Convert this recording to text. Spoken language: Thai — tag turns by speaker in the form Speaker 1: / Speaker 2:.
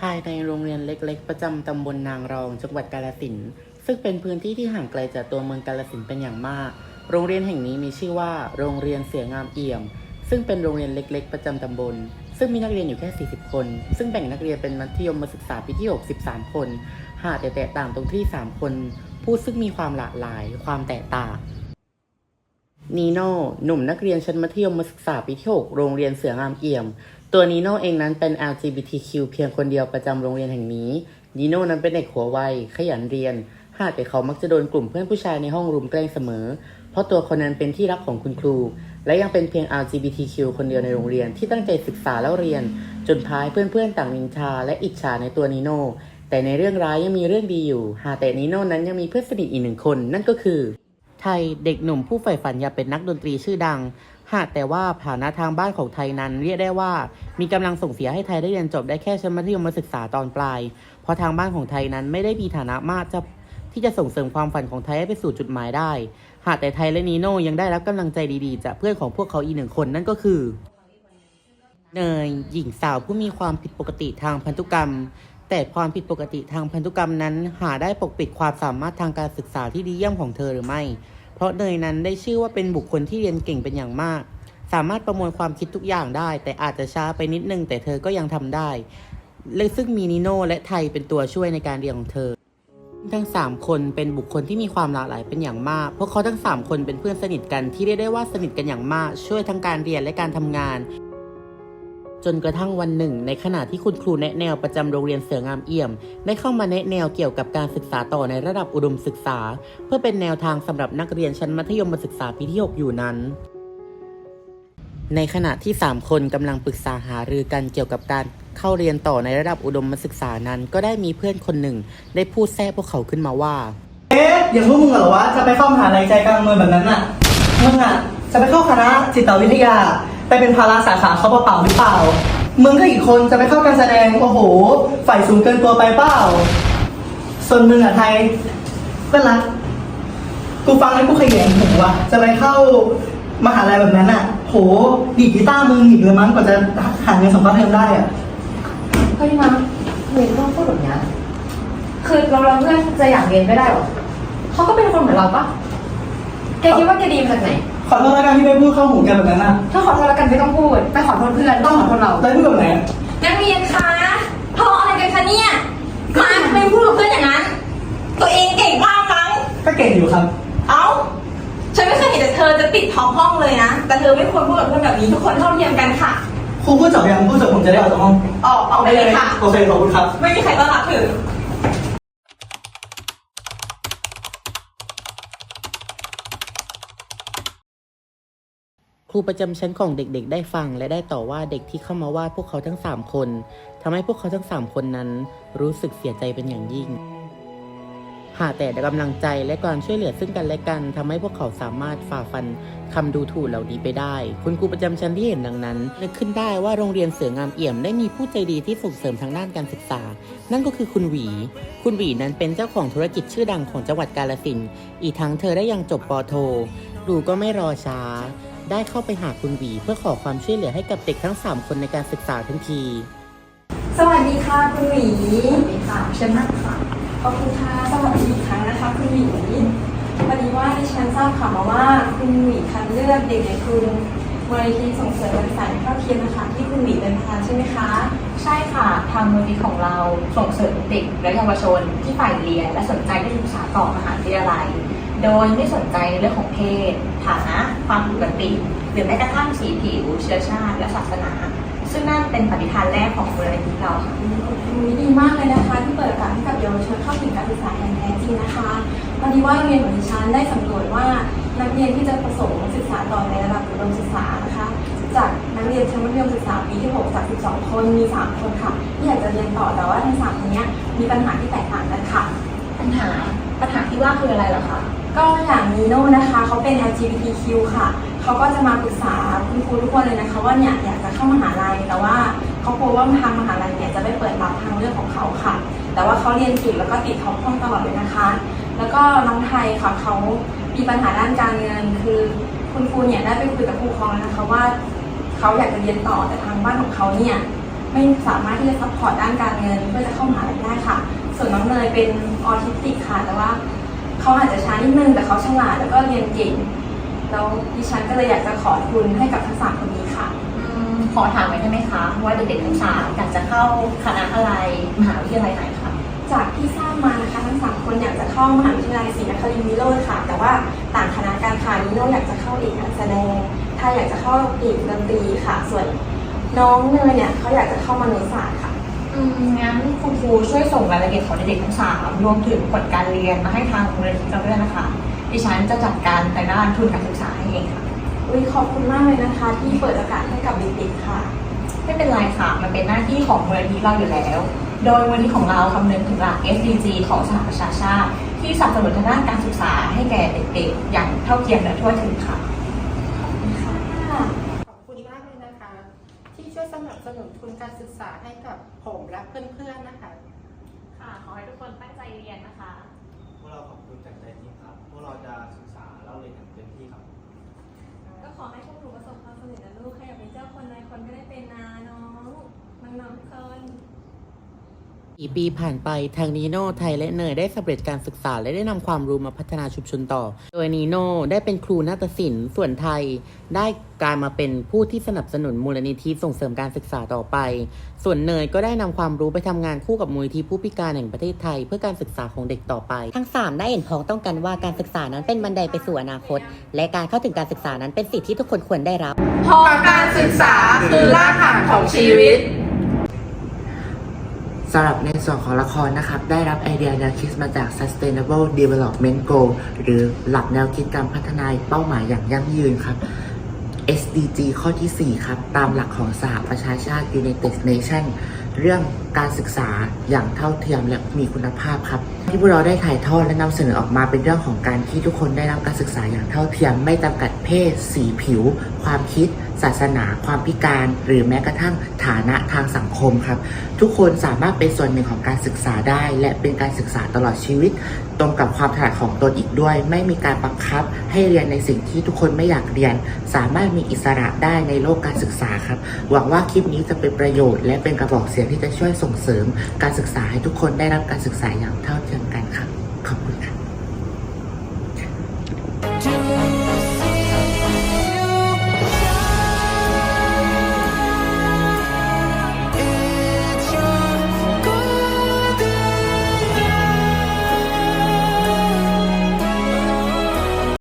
Speaker 1: ภายในโรงเรียนเล็ก ๆ ประจำตำบลนางรอง จังหวัดกาฬสินซึ่งเป็นพื้นที่ที่ห่างไกลจากตัวเมืองกาฬสินเป็นอย่างมาก โรงเรียนแห่งนี้มีชื่อว่า โรงเรียนเสืองามเอี่ยม ซึ่งเป็นโรงเรียนเล็ก ๆ ประจำตำบล ซึ่งมีนักเรียนอยู่แค่ 40 คน ซึ่งแบ่งนักเรียนเป็นมัธยมศึกษาปีที่63คน หากแต่แตกต่างตรงที่ 3 คน ผู้ซึ่งมีความหลากหลาย ความแตกต่างนีโน่หนุ่มนักเรียนชั้นมัธยมศึกษาปีที่ 6 โรงเรียนเสืองามเอี่ยม ตัวนีโน่เองนั้นเป็น LGBTQ เพียงคนเดียวประจำโรงเรียนแห่งนี้นีโน่นั้นเป็นเด็กหัวไวขยันเรียน หากแต่เขามักจะโดนกลุ่มเพื่อนผู้ชายในห้องรุมแกล้งเสมอ เพราะตัวคนนั้นเป็นที่รักของคุณครู และยังเป็นเพียง LGBTQ คนเดียวในโรงเรียนที่ตั้งใจศึกษาแล้วเรียน จนท้ายเพื่อนๆต่างนินทาและอิจฉาในตัวนีโน่แต่ในเรื่องร้ายยังมีเรื่องดีอยู่ หาแต่นีโน่นั้นยังมีเพื่อนสนิทอีกหนึ่งคน นั่นก็คือ ไทยเด็กหนุ่มผู้ใฝ่ฝันอยากเป็นนักดนตรีชื่อดัง หากแต่ว่าฐานะทางบ้านของไทยนั้น เรียกได้ว่า มีกำลังส่งเสียให้ไทยได้เรียนจบได้แค่ชั้นมัธยมศึกษาตอนปลาย เพราะทางบ้านของไทยนั้นไม่ได้มีฐานะมากจะที่จะส่งเสริมความฝันของไทยให้ไปสู่จุดหมายได้ หากแต่ไทยและนีโน่ยังได้รับกำลังใจดีๆ จากเพื่อนของพวกเขาอีกหนึ่งคนนั่นก็คือเนยหญิงสาวผู้มีความผิดปกติทางพันธุกรรม แต่ความผิดปกติทางพันธุกรรมนั้น หาได้ปกปิดความสามารถทางการศึกษาที่ดีเยี่ยมของเธอหรือไม่ เพราะเนยนั้นได้ชื่อว่าเป็นบุคคลที่เรียนเก่งเป็นอย่างมาก สามารถประมวลความคิดทุกอย่างได้ แต่อาจจะช้าไปนิดนึงแต่เธอก็ยังทำได้และซึ่งมีนิโน่และไทยเป็นตัวช่วยในการเรียนของเธอ ทั้ง 3 คนเป็นบุคคลที่มีความหลากหลายเป็นอย่างมากเพราะเขาทั้ง 3 คนเป็นเพื่อนสนิทกันที่เรียกได้ว่าสนิทกันอย่างมาก ช่วยทั้งการเรียนและการทำงาน จนกระทั่งวันหนึ่ง ในขณะที่คุณครูแนะแนวประจำโรงเรียนเสืองามเอี่ยม ได้เข้ามาแนะแนวเกี่ยวกับการศึกษาต่อในระดับอุดมศึกษา เพื่อเป็นแนวทางสำหรับนักเรียนชั้นมัธยมศึกษาปีที่6อยู่นั้นในขณะที่ 3 คนกำลังปรึกษาหารือกันเกี่ยวกับการเข้าเรียนต่อในระดับอุดมศึกษานั้น ก็ได้มีเพื่อนคนหนึ่ง ได้พูดแทรกพวกเขาขึ้นมาว่า
Speaker 2: เอ๊ะอย่างพวกมึงเหรอวะ จะไปเข้ามหาลัยใจกลางเมืองแบบนั้นน่ะมึงอะจะไปเข้าคณะจิตวิทยา ไปเป็นภาระสาขาเขาเปล่าๆหรือเปล่า มึงก็อีกคนจะไปเข้าการแสดง โอ้โห ฝ่ายสูงเกินตัวไปเปล่า ส่วนมึงอะไทยเพื่อนรักกูฟังแล้วกูขยันหูว่ะ จะไปเข้ามหาลัยแบบนั้นอะโหดีดกีตาร์มึงหนีบเลยมั้งกว่าจะหาเงินส่งค่าเทอมได้อะ
Speaker 3: เฮ้ยมาเรียนต้องพูดแบบนี้คือเราเราเพื่อนจะอยากเรียนไม่ได้หรอเขาก็เป็นคนเหมือนเราปะแกคิดว่าแกดีมาจากไหน
Speaker 2: ขอโทษแล้วกันที่ไม่พูดเข้าหูกันแบบนั้นอะ
Speaker 3: ถ้าขอโทษแล้วกันไม่ต้องพูดไม่ขอโทษเพื่อนต้องขอโทษเรา
Speaker 2: แล้วพูดแบบไหนอะ
Speaker 4: นักเรียนคะทะเลาะอะไรกันคะเนี่ยมาทำไมพูดกับเพื่อนอย่างนั้น ตัวเองเก่งมากมั้ง
Speaker 2: ก็เก่งอยู่ครับ
Speaker 4: เอ้า ฉันไม่เคยเห็นแต่เธอจะติดท็อปห้องเลยนะ แต่เธอไม่ควรพูดกับเพื่อนแบบนี้ ทุกคนเท่าเทียมกันค่ะ
Speaker 2: ครูพูดจบยังพูดจบผมจะได้ออกจากห้อง
Speaker 4: ออกออกไปเลยค่ะ
Speaker 2: โอเคขอบคุณครับ
Speaker 4: ไม่มีใครต้อนรับถึง
Speaker 1: ค รูประจำชั้นของเด็กๆ ได้ฟังและได้ต่อว่าเด็กที่เข้ามาว่าพวกเขาทั้ง 3 คนทำให้พวกเขาทั้ง 3 คนนั้น รู้สึกเสียใจเป็นอย่างยิ่ง หากแต่กำลังใจและการช่วยเหลือซึ่งกันและกันทำให้พวกเขาสามารถฝ่าฟันคำดูถูกเหล่านี้ไปได้ คุณครูประจำชั้นที่เห็นดังนั้นนึกขึ้นได้ว่าโรงเรียนเสืองามเอี่ยมได้มีผู้ใจดีที่ส่งเสริมทางด้านการศึกษา นั่นก็คือคุณหวี คุณหวีนั้นเป็นเจ้าของธุรกิจชื่อดังของจังหวัดกาฬสินธุ์อีกทั้งเธอได้ยังจบปอโทดูก็ไม่รอช้า ได้เข้าไปหาคุณหวีเพื่อขอความช่วยเหลือให้กับเด็กทั้ง 3 คนในการศึกษาทันที
Speaker 4: สวัสดีค่ะคุณหมี
Speaker 3: สวัสดีค่ะเชิญนั่งค่ะ
Speaker 4: ขอบคุณค่ะสวัสดีอีกครั้งนะคะ คุณหมีพอดีว่าดิฉันทราบข่าวมาว่าคุณหมีคัดเลือกเด็กในกลุ่มมูลนิธิส่งเสริมการศึกษาเท่าเทียมนะคะที่คุณหมีเป็นประธานใช่ไหมคะ
Speaker 3: ใช่ค่ะ ทางมูลนิธิของเราส่งเสริมเด็กและเยาวชนที่ฝ่ายเรียนและสนใจที่ศึกษาต่อมหาวิทยาลัย โดยไม่สนใจในเรื่องของเพศ ฐานะ ความปกติ หรือแม้กระทั่งสีผิว เชื้อชาติ และศาสนา ซึ่งนั่นเป็นปฏิฐานแรกของมูลนิธิเราค่ะ
Speaker 4: มีดีมากเลยนะคะ ที่เปิดโอกาสให้กับเยาวชนเข้าถึงการศึกษาอย่างแท้จริงนะคะพอดีว่าโรงเรียนของดิฉันได้สำรวจว่านักเรียนที่จะประสงค์ศึกษาต่อในระดับอุดมศึกษานะคะ จากนักเรียนชั้นมัธยมศึกษาปีที่ 6 จาก 12 คนมี 3 คนค่ะ ที่อยากจะเรียนต่อแต่ว่าทั้ง3คนเนี้ยมีปัญหาที่แตกต่างกันค่ะ
Speaker 3: ปัญหาปัญหาที่ว่าคืออะไรเหรอคะ
Speaker 4: ก็อย่างนีโน่นะคะเขาเป็น LGBTQ ค่ะ เขาก็จะมาปรึกษาคุณครูทุกคนเลยนะคะ ว่าเนี่ยอยากจะเข้ามหาลัย แต่ว่าเขากลัวว่าทางมหาลัยเนี่ยจะไม่เปิดรับทางเลือกของเขาค่ะ แต่ว่าเขาเรียนเก่งแล้วก็ติดท็อปห้องตลอดเลยนะคะ แล้วก็น้องไทยค่ะเขามีปัญหาด้านการเงิน คือคุณครูเนี่ยได้ไปคุยกับผู้ปกครองแล้วนะคะว่าเขาอยากจะเรียนต่อแต่ทางบ้านของเขาเนี่ยไม่ไม่สามารถที่จะซัพพอร์ตด้านการเงินเพื่อจะเข้ามหาลัยได้ค่ะ ส่วนน้องเนยเป็นออทิสติกค่ะ แต่ว่า เขาอาจจะช้านิดนึงแต่เขาฉลาดแล้วก็เรียนเก่งแล้วดิฉันก็เลยอยากจะขอทุนให้กับทั้งสามคนนี้ค่ะ
Speaker 3: อืมขอถามหน่อยได้ไหมคะว่าเด็กๆทั้งสามอยากจะเข้าคณะอะไรมหาวิทยาลัยไหนคะ
Speaker 4: จากที่ทราบมานะคะทั้งสามคนอยากจะเข้ามหาวิทยาลัยศรีนครินทร์วิโรธค่ะ แต่ว่าต่างคณะการค่ะนิโน่อยากจะเข้าเอกการแสดงถ้าอยากจะเข้าเอกดนตรีค่ะ ส่วนน้องเนยเนี่ยเขาอยากจะเข้ามนุษยศาสตร์ค่ะ
Speaker 3: อืมงั้นคุณครูช่วยส่งรายละเอียดของเด็กๆทั้งสามรวมถึงผลการเรียนมาให้ทางโรงเรียนเราด้วยนะคะดิฉันจะจัดการในด้านทุนการศึกษาให้เองค่ะ
Speaker 4: อุ้ยขอบคุณมากเลยนะคะ ที่เปิดโอกาสให้กับเด็กๆค่ะ
Speaker 3: ไม่เป็นไรค่ะ มันเป็นหน้าที่ของมูลนิธิเราอยู่แล้ว โดยมูลนิธิของเราคำนึงถึงหลัก SDG ของสหประชาชาติ ที่สนับสนุนทางด้านการศึกษาให้แก่เด็กๆ อย่างเท่าเทียมและทั่วถึงค่ะ
Speaker 5: ขอบคุณมากเลยนะคะ ที่ช่วยสนับสนุนทุนการศึกษาให้กับ ผมและเพื่อนๆนะคะ
Speaker 3: ค่ะ ขอให้ทุกคนตั้งใจเรียนนะคะ
Speaker 6: พวกเราขอบคุณจากใจจริงครับ พวกเราจะศึกษาเล่าเรียนอย่างเต็มที่ครับ
Speaker 4: ก็ขอให้พวกหนูประสบความสำเร็จนะลูกใครอยากเป็นเจ้าคนนายคนก็ได้เป็นนาน้องน้องๆทุกคน
Speaker 7: กี่ปีผ่านไปทางนีโน่ไทยและเนยได้สำเร็จการศึกษาและได้นำความรู้มาพัฒนาชุมชนต่อ โดยนีโน่ได้เป็นครูนาฏศิลป์ส่วนไทย ได้กลายมาเป็นผู้ที่สนับสนุนมูลนิธิส่งเสริมการศึกษาต่อไป ส่วนเนยก็ได้นำความรู้ไปทำงานคู่กับมูลนิธิผู้พิการแห่งประเทศไทย เพื่อการศึกษาของเด็กต่อไป ทั้ง 3 ได้เห็นพ้องต้องกันว่าการศึกษานั้นเป็นบันไดไปสู่อนาคต และการเข้าถึงการศึกษานั้นเป็นสิทธิที่ทุกคนควรได้รับ
Speaker 5: พราะการศึกษาคือรากฐานของชีวิต
Speaker 7: สำหรับในส่วนของละครนะครับ ได้รับไอเดียแนวคิดมาจาก Sustainable Development Goal หรือหลักแนวคิดการพัฒนาเป้าหมายอย่างยั่งยืนครับ SDG ข้อทีสี่4 ครับ ตามหลักของสหประชาชาติ United Nations เรื่องการศึกษาอย่างเท่าเทียมและมีคุณภาพครับ ที่พวกเราได้ถ่ายทอดและนำเสนอออกมาเป็นเรื่องของการที่ทุกคนได้รับการศึกษาอย่างเท่าเทียม ไม่จำกัดเพศ สีผิว ความคิด ศาสนา ความพิการ หรือแม้กระทั่งฐานะทางสังคมครับ ทุกคนสามารถเป็นส่วนหนึ่งของการศึกษาได้ และเป็นการศึกษาตลอดชีวิต ตรงกับความถนัดของตนอีกด้วย ไม่มีการบังคับ ให้เรียนในสิ่งที่ทุกคนไม่อยากเรียน สามารถมีอิสระได้ในโลกการศึกษาครับหวังว่าคลิปนี้จะเป็นประโยชน์ และเป็นกระบอกเสียงที่จะช่วยส่งเสริม การศึกษาให้ทุกคนได้รับการศึกษาอย่างเท่าเทียมมกันค่ะ